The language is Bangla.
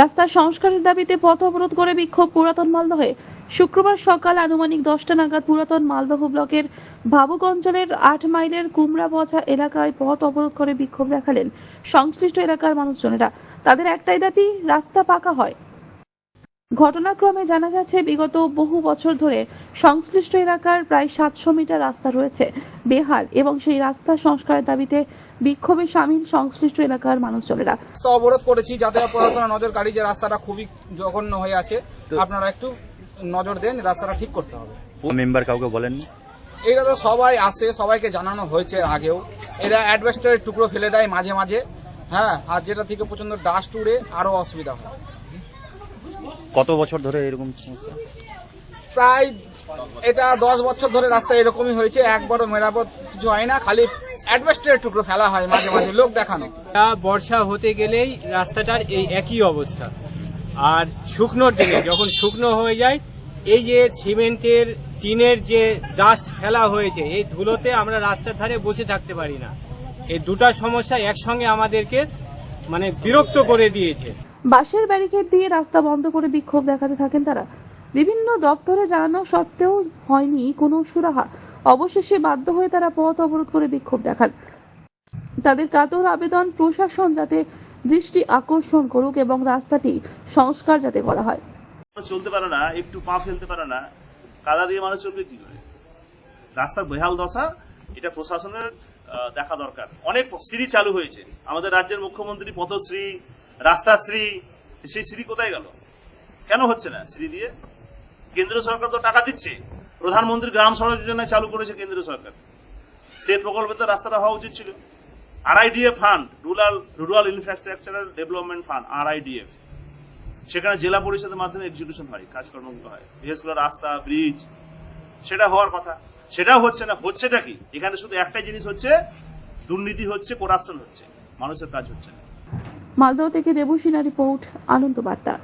রাস্তার সংস্কারের দাবিতে পথ অবরোধ করে বিক্ষোভ পুরাতন মালদহে। শুক্রবার সকাল আনুমানিক দশটা নাগাদ পুরাতন মালদহ ব্লকের ভাবুক অঞ্চলের আট মাইলের কুমড়া বছা এলাকায় পথ অবরোধ করে বিক্ষোভ দেখালেন সংশ্লিষ্ট এলাকার মানুষজনেরা। তাদের একটাই দাবি, রাস্তা পাকা হয়। ঘটনাক্রমে জানা গেছে, বিগত বহু বছর ধরে সংশ্লিষ্ট এলাকার প্রায় সাতশো মিটার রাস্তা রয়েছে বেহাল এবং সেই রাস্তা সংস্কারের দাবিতে বিক্ষোভে সামিল সংশ্লিষ্ট এলাকার মানুষজনেরা। রাস্তা অবরোধ করেছি যাতে প্রশাসনের নজর গাড়ি যে রাস্তাটা খুবই জঘন্য হয়ে আছে আপনারা একটু নজর দেন রাস্তাটা ঠিক করতে হবে। মেম্বার কাউকে বলেন এটা তো সবাই আসে সবাইকে জানানো হয়েছে আগেও। এরা অ্যাডভেস্টারের টুকরো ফেলে দেয় মাঝে মাঝে। হ্যাঁ আর যেটা থেকে প্রচণ্ড ডাস্ট উড়ে আরও অসুবিধা হয়। কত বছর ধরে এরকম সমস্যা? প্রায় এটা দশ বছর ধরে রাস্তা এরকমই হয়েছে একবারও মেরামত কিছু হয় না খালি অ্যাডভেস্টারের টুকরো ফেলা হয় মাঝে মাঝে লোক দেখানো। তা বর্ষা হতে গেলেই রাস্তাটার এই একই অবস্থা। আর শুকনোর দিনে যখন শুকনো হয়ে যায় এই যে সিমেন্টের টিনের যে ডাস্ট ফেলা হয়েছে এই ধুলোতে আমরা রাস্তার ধারে বসে থাকতে পারি না। এই দুটা সমস্যা একসঙ্গে আমাদেরকে মানে বিরক্ত করে দিয়েছে। বাঁশের ব্যারিকেড দিয়ে রাস্তা বন্ধ করে বিক্ষোভ দেখাতে থাকেন তারা। বিভিন্ন দপ্তরে জানানো সত্ত্বেও হয়নি কোনো সুরাহা। অবশেষে বাধ্য হয়ে তারা পথ অবরোধ করে বিক্ষোভ দেখান। তাদের কাতর আবেদন প্রশাসন যাতে দৃষ্টি আকর্ষণ করুক এবং রাস্তাটি সংস্কার যাতে করা হয়। চলতে পারে না, একটু পা ফেলতে পারে না। কাদা দিয়ে মানুষ চলবে কি করে? রাস্তার বেহাল দশা, এটা প্রশাসনের দেখা দরকার। অনেক সিঁড়ি চালু হয়েছে। আমাদের রাজ্যের মুখ্যমন্ত্রী, পথশ্রী রাস্তাশ্রী সেই সিঁড়ি কোথায় গেল? কেন হচ্ছে না সিঁড়ি দিয়ে? কেন্দ্র সরকার তো টাকা দিচ্ছে। প্রধানমন্ত্রী গ্রাম সড়ক যোজনা চালু করেছে কেন্দ্র সরকার। সে প্রকল্পে তো রাস্তাটা হওয়া উচিত ছিল। RIDF fund rural rural infrastructural development fund RIDF সেখানে জেলা পরিষদের মাধ্যমে এক্সিকিউশন হয় কাজকর্মগুলো হয়। বিশেষ করে রাস্তা ব্রিজ সেটা হওয়ার কথা। সেটাও হচ্ছে না, হচ্ছেটা কি? এখানে শুধু একটাই জিনিস হচ্ছে, দুর্নীতি হচ্ছে করাপশন হচ্ছে। মানুষের কাজ হচ্ছে না। মালদহ থেকে দেবসিনা রিপোর্ট, আনন্দ বার্তা।